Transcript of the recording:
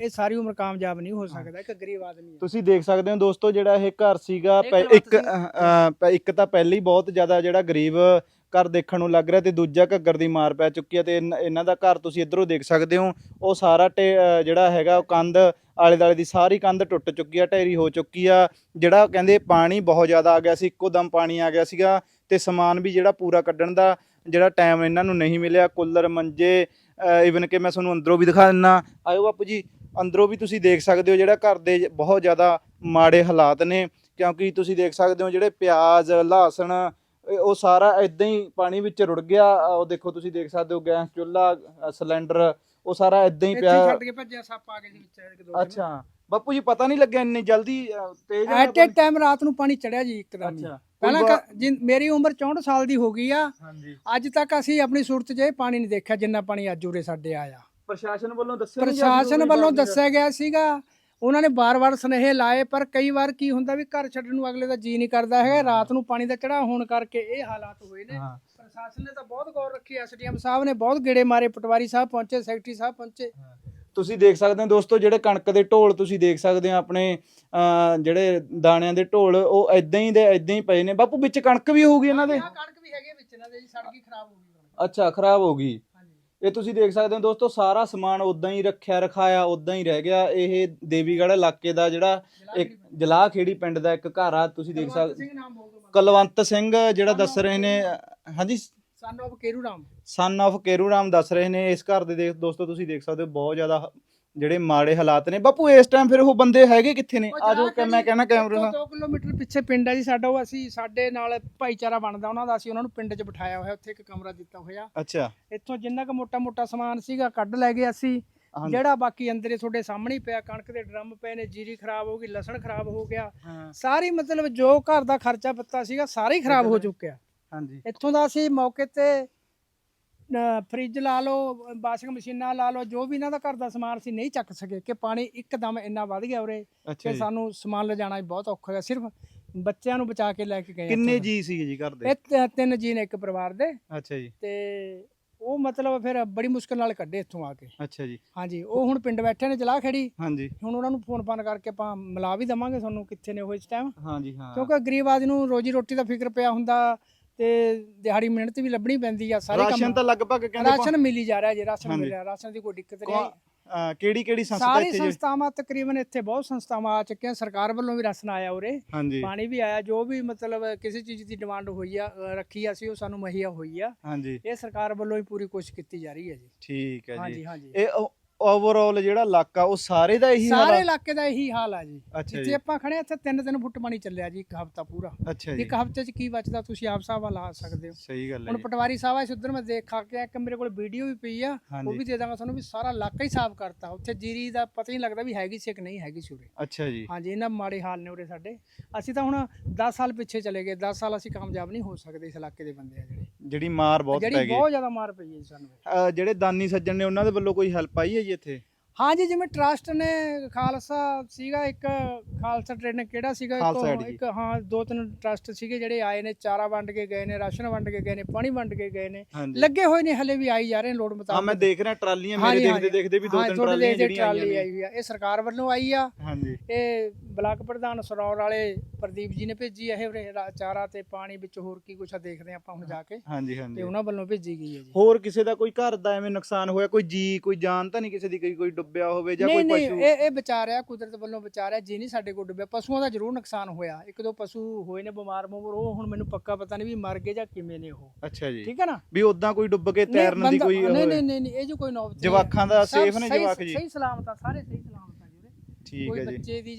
ਇਹ ਸਾਰੀ ਉਮਰ ਕਾਮਯਾਬ ਨਹੀਂ ਹੋ ਸਕਦਾ ਇੱਕ ਗਰੀਬ ਆਦਮੀ ਹੈ। ਤੁਸੀਂ ਦੇਖ ਸਕਦੇ ਹੋ ਦੋਸਤੋ ਜਿਹੜਾ ਇਹ ਘਰ ਸੀਗਾ ਇਹ ਪਹਿ- ਕੁਲਵੰਤ ਇੱਕ ਅਹ, ਅਹ, ਇੱਕ ਤਾਂ ਪਹਿਲੀ ਬਹੁਤ ਜ਼ਿਆਦਾ ਜਿਹੜਾ ਗਰੀਬ ਘਰ ਦੇਖਣ ਨੂੰ ਲੱਗ ਰਿਹਾ ਤੇ ਦੂਜਾ ਘੱਗਰ ਦੀ ਮਾਰ ਪੈ ਚੁੱਕੀ ਹੈ ਤੇ ਇਨ- ਇਹਨਾਂ ਦਾ ਘਰ ਤੁਸੀਂ ਇਧਰੋਂ ਦੇਖ ਸਕਦੇ ਹੋ। ਉਹ ਸਾਰਾ ਅਹ, ਜਿਹੜਾ ਹੈਗਾ ਉਹ ਕੰਧ ਆਲੇ ਦਾਲੇ ਦੀ ਸਾਰੀ ਕੰਧ ਟੁੱਟ ਚੁੱਕੀ ਆ ਢੇਰੀ ਹੋ ਚੁੱਕੀ ਆ। ਜਿਹੜਾ ਕਹਿੰਦੇ ਪਾਣੀ ਬਹੁਤ ਜ਼ਿਆਦਾ ਆ ਗਿਆ ਸੀ ਇੱਕੋ ਦਮ ਪਾਣੀ ਆ ਗਿਆ ਸੀਗਾ ਤੇ ਸਮਾਨ ਵੀ ਜਿਹੜਾ ਪੂਰਾ ਕੱਢਣ ਦਾ ਜਿਹੜਾ ਟਾਈਮ ਇਹਨਾਂ ਨੂੰ ਨਹੀਂ ਮਿਲਿਆ। ਕੂਲਰ ਮੰਜੇ ਇਵਨ ਕਿ ਮੈਂ ਤੁਹਾਨੂੰ ਅੰਦਰੋਂ ਵੀ ਦਿਖਾ ਦਿੰਨਾ। ਆਇਓ ਬਾਪੂ ਜੀ ਅੰਦਰੋਂ ਵੀ ਤੁਸੀਂ ਦੇਖ ਸਕਦੇ ਹੋ ਜਿਹੜਾ ਘਰ ਦੇ ਬਹੁਤ ਜ਼ਿਆਦਾ ਮਾੜੇ ਹਾਲਾਤ ਨੇ ਕਿਉਂਕਿ ਤੁਸੀਂ ਦੇਖ ਸਕਦੇ ਹੋ ਜਿਹੜੇ ਪਿਆਜ਼ ਲਹਸਨ ਇਹ ਉਹ ਸਾਰਾ ਇਦਾਂ ਹੀ ਪਾਣੀ ਵਿੱਚ ਰੁੜ ਗਿਆ। ਉਹ ਦੇਖੋ ਤੁਸੀਂ ਦੇਖ ਸਕਦੇ ਹੋ ਗੈਸ ਚੁੱਲ੍ਹਾ ਸਿਲੰਡਰ ਉਹ ਸਾਰਾ ਇਦਾਂ ਹੀ ਪਿਆ। ਛੱਡ ਕੇ ਭੱਜਿਆ ਸੱਪ ਆ ਗਏ ਸੀ ਵਿੱਚ ਇੱਕ ਦੋ। ਅੱਛਾ। ਬਾਪੂ ਜੀ ਪਤਾ ਨਹੀਂ ਲੱਗਿਆ ਇੰਨੀ ਜਲਦੀ ਤੇਜ਼ ਆ ਐਟ ਏ ਟਾਈਮ ਰਾਤ ਨੂੰ ਪਾਣੀ ਚੜਿਆ ਜੀ ਇੱਕਦਮ। ਅੱਛਾ। ਪਹਿਲਾਂ ਕ- ਮੇਰੀ ਉਮਰ 64 ਸਾਲ ਦੀ ਹੋ ਗਈ ਆ। ਹਾਂਜੀ। ਅੱਜ ਤੱਕ ਅਸੀਂ ਆਪਣੀ ਸੂਰਤ 'ਚ ਇਹ ਪਾਣੀ ਨਹੀਂ ਦੇਖਿਆ ਜਿੰਨਾ ਪਾਣੀ ਅੱਜ ਉਰੇ ਸਾਡੇ ਆਇਆ। ਪ੍ਰਸ਼ਾਸਨ ਵੱਲੋਂ ਦੱਸਿਆ ਨੀ ਜਾਂ ਪ੍ਰਸ਼ਾਸਨ ਵੱਲੋਂ ਨਹੀਂ ਦੱਸਿਆ ਗਿਆ ਸੀਗਾ। ਉਹਨਾਂ ਨੇ ਬਾਰ-ਬਾਰ ਸੁਨੇਹੇ ਲਾਏ ਪਰ ਕਈ ਵਾਰ ਕੀ ਹੁੰਦਾ ਵੀ ਘਰ ਛੱਡਣ ਨੂੰ ਅਗਲੇ ਦਾ ਜੀ ਨਹੀਂ ਕਰਦਾ ਹੈਗਾ। ਰਾਤ ਨੂੰ ਪਾਣੀ ਦਾ ਚੜਾ ਹੋਣ ਕਰਕੇ ਇਹ ਹਾਲਾਤ ਹੋਏ ਨੇ। ਹਾਂ। ਪ੍ਰਸ਼ਾਸਨ ਨੇ ਤਾਂ ਬਹੁਤ ਗੌਰ ਰੱਖੀ। ਐਸਡੀਐਮ ਸਾਹਿਬ ਨੇ ਬਹੁਤ ਗੇੜੇ ਮਾਰੇ ਪਟਵਾਰੀ ਸਾਹਿਬ ਪਹੁੰਚੇ ਸੈਕਟਰੀ ਸਾਹਿਬ ਪਹੁੰਚੇ। ਤੁਸੀਂ ਦੇਖ ਸਕਦੇ ਹੋ ਦੋਸਤੋ ਜਿਹੜੇ ਕਣਕ ਦੇ ਢੋਲ ਤੁਸੀਂ ਦੇਖ ਸਕਦੇ ਹੋ ਆਪਣੇ ਅਹ, ਜਿਹੜੇ ਦਾਣਿਆਂ ਦੇ ਢੋਲ ਉਹ ਐਦਾਂ ਹੀ ਦੇ ਐਦਾਂ ਹੀ ਪਏ ਨੇ। ਬਾਪੂ ਵਿੱਚ ਕਣਕ ਵੀ ਹੋਊਗੀ ਇਹਨਾਂ ਦੇ? ਆਹ ਕਣਕ ਵੀ ਹੈਗੇ ਵਿੱਚ ਇਹਨਾਂ ਦੇ ਜੀ ਸੜ ਗਈ ਖਰਾਬ ਹੋ ਗਈ। ਅੱਛਾ ਖਰਾਬ ਹੋ ਗਈ। ਇਹ ਤੁਸੀਂ ਦੇਖ ਸਕਦੇ ਹੋ ਦੋਸਤੋ ਸਾਰਾ ਸਮਾਨ ਉਦਾਂ ਹੀ ਰੱਖਿਆ ਰਖਾਇਆ ਉਦਾਂ ਹੀ ਰਹਿ ਗਿਆ। ਇਹ ਦੇਵੀਗੜ੍ਹ ਇਲਾਕੇ ਦਾ ਜਿਹੜਾ ਇੱਕ ਜਲਾਹ ਖੇੜੀ ਪਿੰਡ ਦਾ ਇੱਕ ਘਰ ਆ ਤੁਸੀਂ ਦੇਖ ਸਕਦੇ ਕੁਲਵੰਤ ਸਿੰਘ ਜਿਹੜਾ ਦੱਸ ਰਹੇ ਨੇ ਹਾਂਜੀ? Son of Keru Ram? Son of Keru Ram ਦੱਸ ਰਹੇ ਨੇ ਇਸ ਘਰ ਦੇ ਦੋਸਤੋ ਤੁਸੀਂ ਦੇਖ ਸਕਦੇ ਹੋ ਬਹੁਤ ਜ਼ਿਆਦਾ ਜਿਹੜੇ ਮਾੜੇ ਹਾਲਾਤ ਨੇ। ਬਾਪੂ ਇਸ ਟਾਈਮ ਫਿਰ ਉਹ ਬੰਦੇ ਹੈਗੇ ਕਿੱਥੇ ਨੇ? ਆ ਜਾਓ ਕਿ ਮੈਂ ਕਹਿਣਾ ਕੈਮਰੇ ਨਾਲ। 2 ਕਿਲੋਮੀਟਰ ਪਿੱਛੇ ਪਿੰਡ ਹੈ ਜੀ ਸਾਡਾ ਉਹ ਅਸੀਂ ਸਾਡੇ ਨਾਲ ਭਾਈਚਾਰਾ ਬਣਦਾ ਉਹਨਾਂ ਦਾ ਅਸੀਂ ਉਹਨਾਂ ਨੂੰ ਪਿੰਡ 'ਚ ਬਿਠਾਇਆ ਹੋਇਆ ਉੱਥੇ ਇੱਕ ਕਮਰਾ ਦਿੱਤਾ ਹੋਇਆ। ਅੱਛਾ। ਇੱਥੋਂ ਜਿੰਨਾ ਕੁ ਮੋਟਾ ਮੋਟਾ ਸਮਾਨ ਸੀਗਾ ਕੱਢ ਲੈ ਗਏ ਅਸੀਂ। ਜਿਹੜਾ ਬਾਕੀ ਅੰਦਰੇ ਤੁਹਾਡੇ ਸਾਹਮਣੇ ਪਿਆ ਕਣਕ ਦੇ ਡਰਮ ਪਏ ਨੇ ਜੀਰੀ ਖਰਾਬ ਹੋ ਗਈ ਲਸਣ ਖਰਾਬ ਹੋ ਗਿਆ। ਸਾਰੀ ਮਤਲਬ ਜੋ ਘਰ ਦਾ ਖਰਚਾ ਪੱਤਾ ਸੀਗਾ ਸਾਰਾ ਖਰਾਬ ਹੋ ਚੁੱਕਿਆ। ਹਾਂਜੀ। ਇੱਥੋਂ ਦਾ ਅਸੀਂ ਮੌਕੇ ਤੇ ਫਰਿੱਜ ਲਾ ਲਓ ਵਾਸ਼ਿੰਗ ਮਸ਼ੀਨਾਂ ਲਾ ਲਓ ਜੋ ਵੀ ਇਹਨਾਂ ਦਾ ਘਰ ਦਾ ਸਮਾਨ ਸੀ ਨਹੀਂ ਚੱਕ ਸਕੇ ਕਿ ਪਾਣੀ ਇੱਕਦਮ ਇੰਨਾ ਵੱਧ ਗਿਆ ਉਰੇ ਕਿ ਸਾਨੂੰ ਸਮਾਨ ਲਿਜਾਣਾ ਬਹੁਤ ਔਖਾ ਹੋਇਆ ਸਿਰਫ ਬੱਚਿਆਂ ਨੂੰ ਬਚਾ ਕੇ ਲੈ ਕੇ ਗਏ ਕਿੰਨੇ। ਜੀ ਸੀਗੇ ਜੀ ਘਰ ਦੇ? ਇਹ ਤਿੰਨ ਜੀ ਨੇ ਇੱਕ ਪਰਿਵਾਰ ਦੇ। ਅੱਛਾ ਜੀ। ਤੇ ਉਹ ਮਤਲਬ ਫਿਰ ਬੜੀ ਮੁਸ਼ਕਲ ਨਾਲ ਕੱਢੇ ਇੱਥੋਂ ਆ ਕੇ। ਅੱਛਾ ਜੀ। ਹਾਂਜੀ ਉਹ ਹੁਣ ਪਿੰਡ ਬੈਠੇ ਨੇ ਜਲਾ ਖੜੀ। ਹਾਂਜੀ। ਹੁਣ ਉਹਨਾਂ ਨੂੰ ਫੋਨ ਫਾਨ ਕਰਕੇ ਆਪਾਂ ਮਿਲਾ ਵੀ ਦਵਾਂਗੇ ਤੁਹਾਨੂੰ ਕਿੱਥੇ ਨੇ ਉਹ ਇਸ ਟਾਈਮ ਹਾਂਜੀ ਹਾਂ। ਕਿਉਂਕਿ ਗਰੀਬ ਆਦਮੀ ਨੂੰ ਰੋਜੀ ਰੋਟੀ ਦਾ ਫਿਕਰ ਪਿਆ ਹੁੰਦਾ ਤੇ ਦਿਹਾੜੀ ਮਿਹਨਤ ਵੀ ਲੱਭਣੀ ਪੈਂਦੀ ਆ ਸਾਰੇ ਰਾਸ਼ਨ ਕੰਮ ਤਾਂ ਲਗਭਗ ਕਹਿੰਦੇ ਰਾਸ਼ਨ ਮਿਲੀ ਜਾ ਰਿਹਾ ਜੀ ਰਾਸ਼ਨ। ਮਿਲ ਰਿਹਾ ਰਾਸ਼ਨ ਦੀ ਕੋਈ ਦਿੱਕਤ ਨਹੀਂ। ਕਿਹੜੀ ਕਿਹੜੀ ਸੰਸਥਾ ਸਾਰੀ ਇੱਥੇ ਜੀ ਸੰਸਥਾਵਾਂ ਤਕਰੀਬਨ ਇੱਥੇ ਬਹੁਤ ਸੰਸਥਾਵਾਂ ਆ ਚੁੱਕੀਆਂ ਸਰਕਾਰ ਵੱਲੋਂ ਵੀ ਰਾਸ਼ਨ ਆਇਆ ਉਰੇ। ਪਾਣੀ ਵੀ ਆਇਆ ਜੋ ਵੀ ਮਤਲਬ ਕਿਸੇ ਚੀਜ਼ ਦੀ ਡਿਮਾਂਡ ਹੋਈ ਆ ਰੱਖੀ ਆ ਸੀ ਉਹ ਸਾਨੂੰ ਮੁਹੱਈਆ ਹੋਈ ਆ। ਇਹ ਸਰਕਾਰ ਵੱਲੋਂ ਹੀ ਪੂਰੀ ਕੋਸ਼ਿਸ਼ ਕੀਤੀ ਜਾ ਰਹੀ ਹੈ ਜੀ। ਠੀਕ ਹੈ ਜੀ। ਹਾਂਜੀ ਹਾਂਜੀ। ਇਹ ਓਵਰਆਲ ਜਿਹੜਾ ਇਲਾਕਾ ਉਹ ਸਾਰੇ ਦਾ ਇਹੀ ਹਾਲ ਸਾਰੇ ਆ? ਇਲਾਕੇ ਦਾ ਇਹੀ ਹਾਲ ਆ ਜੀ। ਅੱਛਾ ਜਿੱਥੇ ਆਪਾਂ ਖੜੇ ਆ, ਇੱਥੇ 3-3 ਫੁੱਟ ਪਾਣੀ ਚੱਲਿਆ ਜੀ ਇੱਕ ਹਫ਼ਤਾ ਪੂਰਾ। ਅੱਛਾ ਜੀ। ਇੱਕ ਹਫ਼ਤੇ 'ਚ ਕੀ ਬਚਦਾ ਤੁਸੀਂ ਆਪ ਹਿਸਾਬ ਲਾ ਸਕਦੇ ਹੋ। ਸਹੀ ਗੱਲ ਹੈ ਹੁਣ ਜੀ। ਪਟਵਾਰੀ ਸਾਹਿਬ ਆ ਉਧਰ ਮੈਂ ਦੇਖ ਖਾ ਕੇ ਆਇਆ ਕਿ ਮੇਰੇ ਕੋਲ ਵੀਡੀਓ ਵੀ ਪਈ ਆ ਉਹ ਵੀ ਦੇ ਦਾਂਗਾ ਤੁਹਾਨੂੰ ਵੀ ਸਾਰਾ ਇਲਾਕਾ ਹੀ ਸਾਫ਼ ਕਰਤਾ। ਉੱਥੇ ਜੀਰੀ ਦਾ ਪਤਾ ਹੀ ਨਹੀਂ ਲੱਗਦਾ ਵੀ ਹੈਗੀ ਸੀ ਕਿ ਨਹੀਂ ਹੈਗੀ ਸੀ ਉਰੇ। ਅੱਛਾ ਜੀ। ਹਾਂਜੀ ਇਹਨਾਂ ਮਾੜੇ ਹਾਲ ਨੇ ਉਰੇ ਸਾਡੇ। ਅਸੀਂ ਤਾਂ ਹੁਣ 10 ਸਾਲ ਪਿੱਛੇ ਚਲੇ ਗਏ 10 ਸਾਲ ਅਸੀਂ ਕਾਮਯਾਬ ਨਹੀਂ ਹੋ ਸਕਦੇ ਇਸ ਇਲਾਕੇ ਦੇ ਬੰਦੇ ਆ ਜਿਹੜੇ। ਜਿਹੜੀ ਮਾਰ ਬਹੁਤ ਪੈ ਜਿਹੜੀ ਗਈ। ਬਹੁਤ ਜ਼ਿਆਦਾ ਮਾਰ ਪਈ ਹੈ ਜੀ ਸਾਨੂੰ। ਅਹ ਜਿਹੜੇ ਦਾਨੀ ਸੱਜਣ ਨੇ ਉਹਨਾਂ ਦੇ ਵੱਲੋਂ ਕੋਈ ਹੈਲਪ ਆਈ ਹੈ ਜੀ ਇੱਥੇ? ਹਾਂਜੀ ਜਿਵੇਂ ਟਰਸਟ ਨੇ ਖਾਲਸਾ ਸੀਗਾ ਇੱਕ ਖਾਲਸਾ ਟ੍ਰੇਨ ਕਿਹੜਾ ਸੀਗਾ? ਖਾਲਸਾ ਇੱਕ ਹਾਂ ਦੋ ਤਿੰਨ ਟਰਸਟ ਸੀਗੇ ਜਿਹੜੇ ਆਏ ਨੇ ਚਾਰਾ ਵੰਡ ਕੇ ਗਏ ਨੇ ਰਾਸ਼ਨ ਵੰਡ ਕੇ ਗਏ ਨੇ ਪਾਣੀ ਵੰਡ ਕੇ ਗਏ ਨੇ। ਹਾਂਜੀ। ਲੱਗੇ ਹੋਏ ਨੇ ਹਲੇ ਵੀ ਆਈ ਜਾ ਰਹੇ ਨੇ ਲੋੜ ਹਾਂ ਮੁਤਾਬਕ ਮੈਂ ਦੇਖ ਰਿਹਾ ਟਰਾਲੀਆਂ ਮੇਰੇ ਹਾਂਜੀ, ਦੇਖਦੇ ਹਾਂਜੀ। ਦੇਖਦੇ ਵੀ ਦੋ ਹਾਂ, ਤਿੰਨ ਤੁਹਾਡੇ ਟਰਾਲੀਆਂ ਜਿਹੜੀਆਂ ਆਈਆਂ ਟਰਾਲੀ ਆਈ ਹੋਈ ਆ। ਇਹ ਸਰਕਾਰ ਵੱਲੋਂ ਆਈ ਆ। ਹਾਂਜੀ। ਇਹ ਬਲਾਕ ਪ੍ਰਧਾਨ ਸਰੌਰ ਵਾਲੇ ਪ੍ਰਦੀਪ ਜੀ ਨੇ ਭੇਜੀ ਇਹ ਉਰੇ ਰਾ- ਚਾਰਾ ਤੇ ਪਾਣੀ ਵਿੱਚ ਹੋਰ ਕੀ ਕੁਛ ਆ ਦੇਖਦੇ ਆ ਆਪਾਂ ਹੁਣ ਜਾ ਕੇ। ਹਾਂਜੀ ਤੇ ਹਾਂਜੀ ਉਹਨਾਂ ਵੱਲੋਂ ਭੇਜੀ ਗਈ ਹੈ ਜੀ। ਹੋਰ ਕਿਸੇ ਦਾ ਕੋਈ ਘਰ ਦਾ ਐਵੇਂ ਨੁਕਸਾਨ ਹੋਇਆ ਕੋਈ ਜੀ ਕੋਈ ਜਾਨ ਤਾਂ ਨਹੀਂ ਕਿਸੇ ਦੀ ਕੋਈ ਕੋਈ ਡੁੱਬਿਆ ਹੋਵੇ ਜਾਂ ਨਹੀਂ ਕੋਈ ਨਹੀਂ ਪਸ਼ੂ? ਇਹ ਇਹ ਵਿਚਾਰਿਆ ਕੁਦਰਤ ਵੱਲੋਂ ਵਿਚਾਰਿਆ ਜੀ ਨਹੀਂ ਸਾਡੇ ਕੋਲ ਡੁੱਬਿਆ ਪਸ਼ੂਆਂ ਦਾ ਜ਼ਰੂਰ ਨੁਕਸਾਨ ਹੋਇਆ। ਇੱਕ ਦੋ ਪਸ਼ੂ ਹੋਏ ਨੇ ਬਿਮਾਰ ਬਮੂਰ ਉਹ ਹੁਣ ਮੈਨੂੰ ਪੱਕਾ ਪਤਾ ਨਹੀਂ ਵੀ ਮਰ ਗਏ ਜਾਂ ਕਿਵੇਂ ਨੇ ਉਹ। ਅੱਛਾ ਜੀ। ਠੀਕ ਹੈ ਨਾ? ਵੀ ਉਦਾਂ ਕੋਈ ਡੁੱਬ ਕੇ ਨਹੀਂ, ਤੈਰਨ ਦੀ ਬੰਦਾ- ਕੋਈ ਨਹੀਂ ਹੋਵੇ? ਨਹੀਂ ਨਹੀਂ ਨਹੀਂ, ਇਹ ਜੋ ਕੋਈ ਨੌਬਤ ਨਹੀਂ ਹੈ। ਜਵਾਕਾਂ ਦਾ ਸਭ ਸੇਫ ਨੇ ਸਹੀ- ਜਵਾਕ ਜੀ। ਸਹੀ ਸਲਾਮਤ ਆ ਸਾਰੇ ਸਹੀ ਸਲਾਮਤ ਆ ਜੀ। ਠੀਕ ਕੋਈ ਹੈ ਜੀ। ਬੱਚੇ ਦੀ